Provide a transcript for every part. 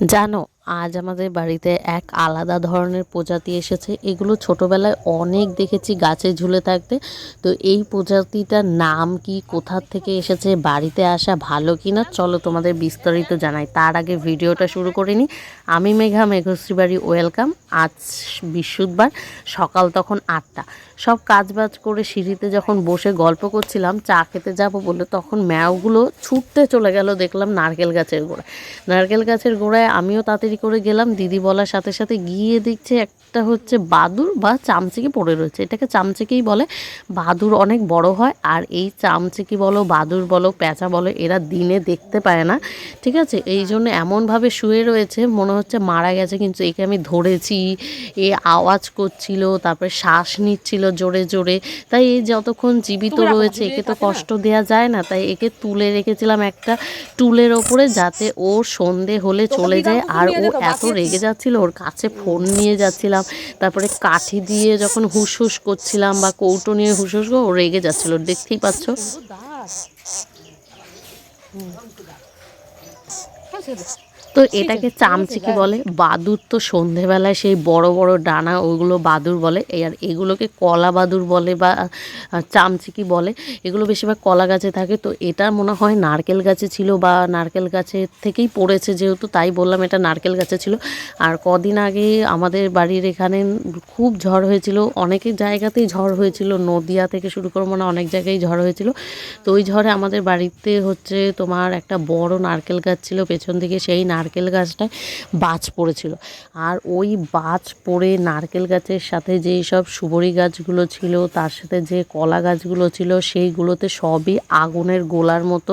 জানো, আজ আমাদের বাড়িতে এক আলাদা ধরনের প্রজাতি এসেছে। এগুলো ছোটবেলায় অনেক দেখেছি গাছে ঝুলে থাকতে। তো এই প্রজাতিটার নাম কি কোথার থেকে এসেছে, বাড়িতে আসা ভালো কি না চলো তোমাদের বিস্তারিত জানাই। তার আগে ভিডিওটা শুরু করে নিই আমি মেঘা মেঘশ্রী বাড়ি ওয়েলকাম। আজ বৃহস্পতিবার, সকাল তখন আটটা। সব কাজবাজ করে সিঁড়িতে যখন বসে গল্প করছিলাম, চা খেতে যাব বলে তখন ম্যাওগুলো ছুটতে চলে গেল দেখলাম নারকেল গাছের গোড়ায়। নারকেল গাছের গোড়ায় আমিও তাড়াতাড়ি করে গেলাম, দিদি বলার সাথে সাথে গিয়ে দেখছে একটা হচ্ছে বাদুর বা চামচিকি পড়ে রয়েছে। এটাকে চামচিকেই বলে, বাদুর অনেক বড় হয় আর এই চামচিকি বলো, বাদুর বলো, প্যাঁচা বলো, এরা দিনে দেখতে পায় না, ঠিক আছে? এই জন্য এমনভাবে শুয়ে রয়েছে, মনে হচ্ছে মারা গেছে, কিন্তু একে আমি ধরেছি, এ আওয়াজ করছিল, তারপরে শ্বাস নিচ্ছিল জোরে জোরে। তাই এই যতক্ষণ জীবিত রয়েছে একে তো কষ্ট দেওয়া যায় না। তাই একে তুলে রেখেছিলাম একটা টুলের ওপরে যাতে ও সন্ধে হলে চলে যায়। আর ও এত রেগে যাচ্ছিল ওর কাছে ফোন নিয়ে যাচ্ছিলাম। তারপরে কাঠি দিয়ে যখন হুস হুস করছিলাম বা কৌটো নিয়ে হুস হুস ও রেগে যাচ্ছিল। দেখতেই পাচ্ছ? তো এটাকে চামচিকি বলে বাদুর তো সন্ধেবেলায় সেই বড় বড় ডানা ওইগুলো বাদুর বলে এই আর এগুলোকে কলা বাদুর বলে বা চামচিকি বলে এগুলো বেশিরভাগ কলা গাছে থাকে। তো এটা মনে হয় নারকেল গাছে ছিল বা নারকেল গাছের থেকেই পড়েছে যেহেতু তাই বললাম এটা নারকেল গাছে ছিল। আর কদিন আগে আমাদের বাড়ির এখানে খুব ঝড় হয়েছিল অনেক জায়গাতেই ঝড় হয়েছিল নদিয়া থেকে শুরু করে মানে অনেক জায়গায় ঝড় হয়েছিল। তো ওই ঝড়ে আমাদের বাড়িতে হচ্ছে তোমার একটা বড় নারকেল গাছ ছিল পেছন দিকে সেই নারকেল গাছটায় বাজ পড়েছিল। আর ওই বাজ পড়ে নারকেল গাছের সাথে যেই সব সুবরি গাছগুলো ছিল, তার সাথে যে কলা গাছগুলো ছিল, সেইগুলোতে সবই আগুনের গোলার মতো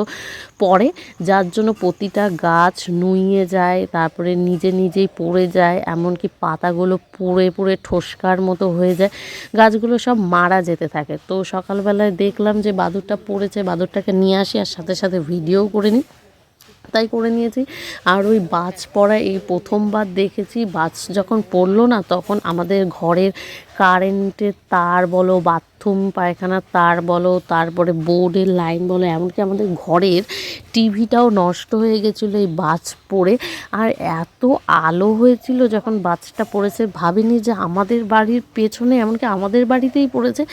পড়ে, যার জন্য প্রতিটা গাছ নুইয়ে যায়, তারপরে নিজে নিজেই পড়ে যায়, এমনকি পাতাগুলো পুড়ে পুড়ে ঠোসকার মতো হয়ে যায়, গাছগুলো সব মারা যেতে থাকে। তো সকালবেলায় দেখলাম যে বাদুরটা পড়েছে, বাদুরটাকে নিয়ে আসি আর সাথে সাথে ভিডিও করে নিই। তাই করে নিয়েছি। আর ওই বাজ পড়া এই প্রথমবার দেখেছি, বাজ যখন পড়ল না তখন আমাদের ঘরের কারেন্টের তার বলো, বাথরুম, পায়খানার তার বলো, তারপরে বোর্ডের লাইন বলো, এমনকি আমাদের ঘরের টিভিটাও নষ্ট হয়ে গেছিল এই বাজ পড়ে। আর এত আলো হয়েছিল যখন বাজটা পড়েছে, ভাবিনি যে আমাদের বাড়ির পেছনে, এমনকি আমাদের বাড়িতেই পড়েছে।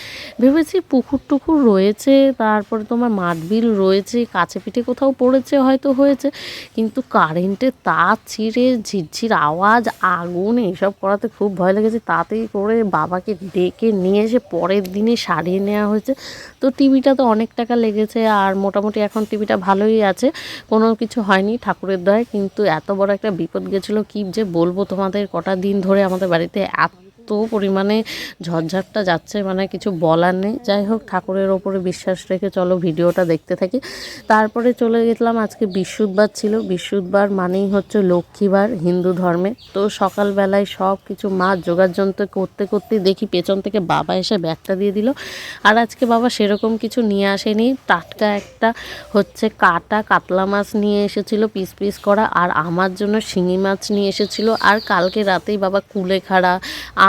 ভেবেছি পুকুর টুকুর রয়েছে, তারপরে তোমার মাঠবিল রয়েছে, কাছে পিঠে কোথাও পড়েছে, হয়তো হয়েছে। কিন্তু কারেন্টের তার ছিঁড়ে ঝিরঝির আওয়াজ, আগুন, এইসব করাতে খুব ভয় লেগেছে। তাতেই করে বাবাকে ডেকে নিয়ে এসে পরের দিনে সারিয়ে নেওয়া হয়েছে। তো টিভিটা তো অনেক টাকা লেগেছে আর মোটামুটি এখন টিভিটা ভালোই আছে। কোনো কিছু হয়নি ঠাকুরের দয় কিন্তু এত বড় একটা বিপদ গেছিল, কি যে বলব তোমাদের, কটা দিন ধরে আমাদের বাড়িতে এত পরিমাণে ঝড়ঝাপটা যাচ্ছে মানে কিছু বলার নেই। যাই হোক, ঠাকুরের ওপরে বিশ্বাস রেখে চলো ভিডিওটা দেখতে থাকি। তারপরে চলে গেলাম, আজকে বৃহস্পতিবার ছিল। বৃহস্পতিবার মানেই হচ্ছে লক্ষ্মীবার, হিন্দু ধর্মে। তো সকালবেলায় সব কিছু মাছ যোগাযন্ত্র করতে করতে দেখি পেছন থেকে বাবা এসে ব্যাগটা দিয়ে দিল। আর আজকে বাবা সেরকম কিছু নিয়ে আসেনি। টাটকা একটা হচ্ছে কাটা কাতলা মাছ নিয়ে এসেছিল, পিস পিস করা। আর আমার জন্য শিঙি মাছ নিয়ে এসেছিল। আর কালকে রাতেই বাবা কুলেখাড়া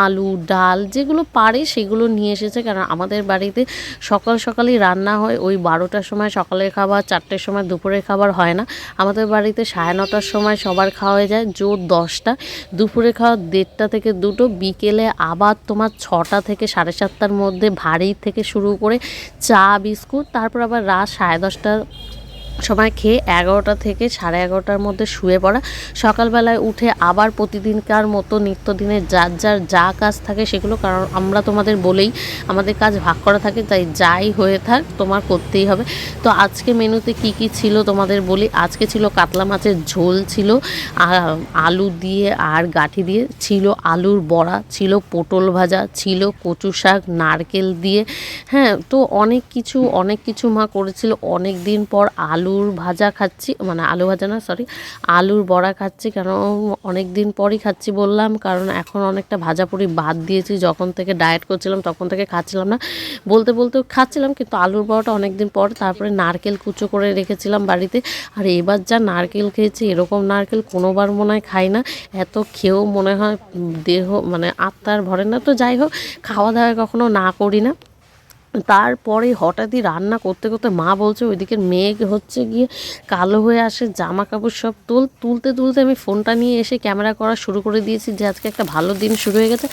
আলু, ডাল যেগুলো পারে সেগুলো নিয়ে এসেছে। কারণ আমাদের বাড়িতে সকাল সকালই রান্না হয়। ওই বারোটার সময় সকালের খাবার, চারটের সময় দুপুরের খাবার হয় না। আমাদের বাড়িতে সাড়ে নটার সময় সবার খাওয়া হয়ে যায়, জোর দশটা। দুপুরে খাওয়া দেড়টা থেকে দুটো, বিকেলে আবার তোমার ছটা থেকে সাড়ে সাতটার মধ্যে ভারী থেকে শুরু করে চা, বিস্কুট, তারপর আবার রাত সাড়ে দশটা সময় খেয়ে এগারোটা থেকে সাড়ে এগারোটার মধ্যে শুয়ে পড়া। সকালবেলায় উঠে আবার প্রতিদিনকার মতো নিত্যদিনের যার যার যা কাজ থাকে সেগুলো, কারণ আমরা তোমাদের বলেই আমাদের কাজ ভাগ করা থাকে, তাই যাই হয়ে থাক তোমার করতেই হবে। তো আজকে মেনুতে কি কি ছিল তোমাদের বলি, আজকে ছিল কাতলা মাছের ঝোল ছিল আলু দিয়ে আর গাঠি দিয়ে, ছিল আলুর বড়া, ছিল পটল ভাজা, ছিল কচু শাক, নারকেল দিয়ে। হ্যাঁ তো অনেক কিছু অনেক কিছু মা করেছিল। অনেক দিন পর আলুর ভাজা খাচ্ছি মানে আলু ভাজা না সরি আলুর বড়া খাচ্ছি। কারণ অনেক দিন পরই খাচ্ছি বললাম, কারণ এখন অনেকটা ভাজাপুরি বাদ দিয়েছি। যখন থেকে ডায়েট করছিলাম, তখন থেকে খাচ্ছিলাম না। বলতে বলতে খাচ্ছিলাম, কিন্তু আলুর বড়াটা অনেক দিন পর, তারপরে নারকেল কুচো করে রেখেছিলাম বাড়িতে। আর এবার যা নারকেল খেয়েছি, এরকম নারকেল কোনোবার মনে হয় খাই না। এত খেয়েও মনে হয়, দেহ মানে আত্মার ভরে না। তো যাই হোক খাওয়া দাওয়া কখনো না করি না। তারপরে হঠাৎই রান্না করতে করতে মা বলছে ওইদিকে মেঘ হচ্ছে গিয়ে কালো হয়ে আসে জামা কাপড় সব তুল তুলতে তুলতে আমি ফোনটা নিয়ে এসে ক্যামেরা করা শুরু করে দিয়েছি যে আজকে একটা ভালো দিন শুরু হয়ে গেছে।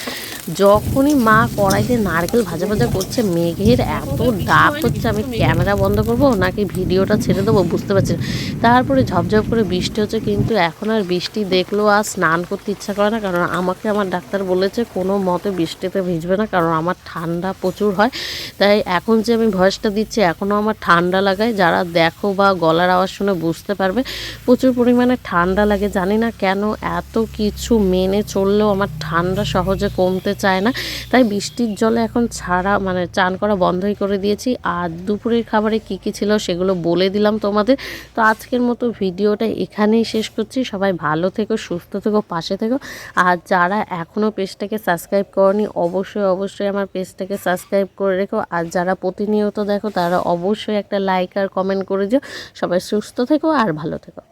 যখনই মা কড়াইতে নারকেল ভাজা ভাজা করছে, মেঘের এত ডাক হচ্ছে, আমি ক্যামেরা বন্ধ করব নাকি ভিডিওটা ছেড়ে দেবো বুঝতে পারছি তারপরে ঝপঝপ করে বৃষ্টি হচ্ছে, কিন্তু এখন আর বৃষ্টি দেখলেও আর স্নান করতে ইচ্ছা করে না, কারণ আমাকে আমার ডাক্তার বলেছে কোনো মতে বৃষ্টিতে ভিজবে না, কারণ আমার ঠান্ডা প্রচুর হয়। তাই এখন যে আমি ভয়েসটা দিচ্ছি, এখনও আমার ঠান্ডা লাগায়, যারা দেখো বা গলার আওয়াজ শুনে বুঝতে পারবে, প্রচুর পরিমাণে ঠান্ডা লাগে। জানি না কেন এত কিছু মেনে চললেও আমার ঠান্ডা সহজে কমতে চায় না। তাই বৃষ্টির জলে এখন ছাড়া মানে চান করা বন্ধই করে দিয়েছি। আর দুপুরের খাবারে কী কী ছিল সেগুলো বলে দিলাম তোমাদের। তো আজকের মতো ভিডিওটা এখানেই শেষ করছি। সবাই ভালো থেকো, সুস্থ থেকো, পাশে থেকো। আর যারা এখনও পেজটাকে সাবস্ক্রাইব করনি, অবশ্যই অবশ্যই আমার পেজটাকে সাবস্ক্রাইব করে রেখো। আর যারা প্রতিনিয়ত দেখো, তারা অবশ্যই একটা লাইক আর কমেন্ট করে দিও। সবাই সুস্থ থেকো আর ভালো থেকো।